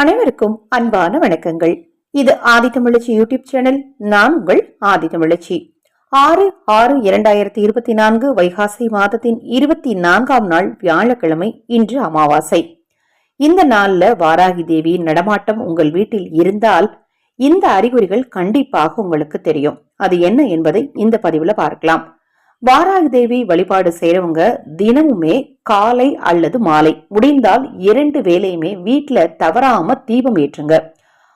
அனைவருக்கும் அன்பான வணக்கங்கள். இது ஆதி தமிழச்சி யூடியூப் சேனல் நான் உங்கள் ஆதி தமிழச்சி. ஆறு ஆறு இரண்டாயிரத்தி இருபத்தி நான்கு வைகாசி மாதத்தின் இருபத்தி நான்காம் நாள் வியாழக்கிழமை இன்று அமாவாசை. இந்த நாள்ல வாராகி தேவியின் நடமாட்டம் உங்கள் வீட்டில் இருந்தால் இந்த அறிகுறிகள் கண்டிப்பாக உங்களுக்கு தெரியும். அது என்ன என்பதை இந்த பதிவுல பார்க்கலாம். வாராகி தேவி வழிபாடு செய்யறவங்க தினமுமே காலை அல்லது மாலை. முடிந்தால் இரண்டு வேலையுமே வீட்ல தவறாம தீபம் ஏற்றுங்க.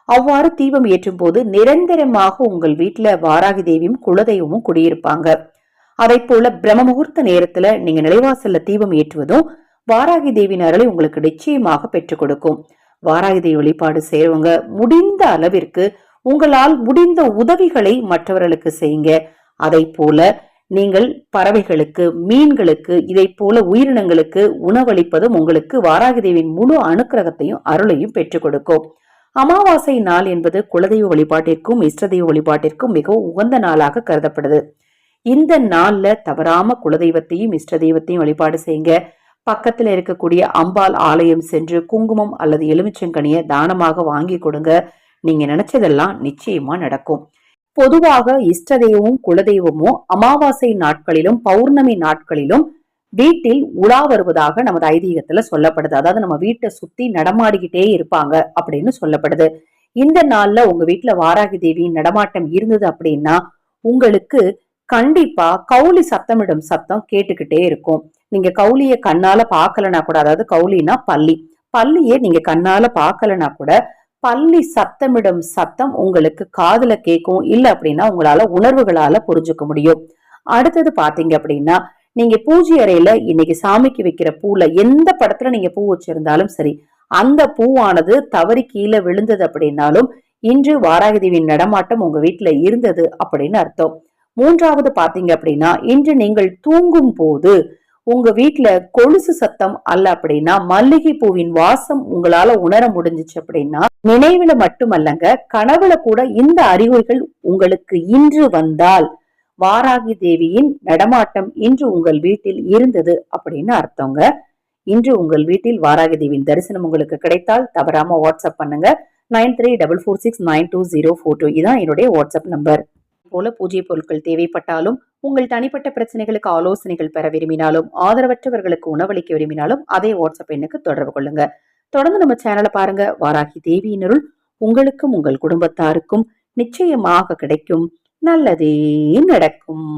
அவ்வாறு தீபம் ஏற்றும் போது நிரந்தரமாக உங்கள் வீட்ல வாராகி தேவியும் குலதெய்வமும் குடியிருப்பாங்க. அதை போல பிரம்ம முகூர்த்த நேரத்துல நீங்க நிலைவாசல்ல தீபம் ஏற்றுவதும் வாராகி தேவியின் அருளை உங்களுக்கு நிச்சயமாக பெற்றுக் கொடுக்கும். வாராகி தேவி வழிபாடு செய்யறவங்க முடிந்த அளவிற்கு உங்களால் முடிந்த உதவிகளை மற்றவர்களுக்கு செய்யுங்க. அதை போல நீங்கள் பறவைகளுக்கு மீன்களுக்கு இதை போல உயிரினங்களுக்கு உணவளிப்பதும் உங்களுக்கு வாராகி தேவியின் முழு அனுக்கிரகத்தையும் அருளையும் பெற்றுக் கொடுக்கும். அமாவாசை நாள் என்பது குலதெய்வ வழிபாட்டிற்கும் இஷ்டதெய்வ வழிபாட்டிற்கும் மிகவும் உகந்த நாளாக கருதப்படுது. இந்த நாள்ல தவறாம குலதெய்வத்தையும் இஷ்ட தெய்வத்தையும் வழிபாடு செய்யுங்க. பக்கத்துல இருக்கக்கூடிய அம்பாள் ஆலயம் சென்று குங்குமம் அல்லது எலுமிச்சங்கனியை தானமாக வாங்கி கொடுங்க. நீங்க நினைச்சதெல்லாம் நிச்சயமா நடக்கும். பொதுவாக இஷ்ட தெய்வமும் குலதெய்வமும் அமாவாசை நாட்களிலும் பௌர்ணமி நாட்களிலும் வீட்டில் உலா வருவதாக நமது ஐதீகத்துல சொல்லப்படுது. அதாவது நம்ம வீட்டை சுத்தி நடமாடிக்கிட்டே இருப்பாங்க அப்படின்னு சொல்லப்படுது. இந்த நாள்ல உங்க வீட்டுல வாராகி தேவியின் நடமாட்டம் இருந்தது அப்படின்னா உங்களுக்கு கண்டிப்பா கவுளி சத்தமிடும் சத்தம் கேட்டுக்கிட்டே இருக்கும். நீங்க கவுளிய கண்ணால பாக்கலனா கூட அதாவது கவுளினா பள்ளி பள்ளியே நீங்க கண்ணால பாக்கலன்னா கூட பள்ளி சத்தமிடும் சத்தம் உங்களுக்கு காதுல கேட்கும். இல்ல அப்படின்னா உங்களால உணர்வுகளால புரிஞ்சுக்க முடியும். அடுத்தது பாத்தீங்க அப்படின்னா நீங்க பூஜை அறையில இன்னைக்கு சாமிக்கு வைக்கிற பூல எந்த படத்துல நீங்க பூ வச்சிருந்தாலும் சரி அந்த பூவானது தவறி கீழே விழுந்தது அப்படின்னாலும் இன்று வாராகதேவியின் நடமாட்டம் உங்க வீட்டுல இருந்தது அப்படின்னு அர்த்தம். மூன்றாவது பாத்தீங்க அப்படின்னா இன்று நீங்கள் தூங்கும் போது உங்க வீட்டுல கொலுசு சத்தம் அல்ல அப்படின்னா மல்லிகை பூவின் வாசம் உங்களால உணர முடிஞ்சிச்சு அப்படின்னா நினைவுல மட்டுமல்லங்க கனவுல கூட இந்த அறிகுறிகள் உங்களுக்கு இன்று வந்தால் வாராகி தேவியின் நடமாட்டம் இன்று உங்கள் வீட்டில் இருந்தது அப்படின்னு அர்த்தங்க. இன்று உங்கள் வீட்டில் வாராகி தேவியின் தரிசனம் உங்களுக்கு கிடைத்தால் தவறாம வாட்ஸ்அப் பண்ணுங்க. Nine three double four six nine two zero four two. இதான் என்னுடைய வாட்ஸ்அப் நம்பர் போல பூஜை பொருட்கள் தேவைப்பட்டாலும் உங்கள் தனிப்பட்ட பிரச்சனைகளுக்கு ஆலோசனைகள் பெற விரும்பினாலும் ஆதரவற்றவர்களுக்கு உணவளிக்க விரும்பினாலும் அதே வாட்ஸ்அப் எண்ணுக்கு தொடர்பு கொள்ளுங்க. தொடர்ந்து நம்ம சேனலை பாருங்க. வாராகி தேவியினருள் உங்களுக்கும் உங்கள் குடும்பத்தாருக்கும் நிச்சயமாக கிடைக்கும். நல்லதே நடக்கும்.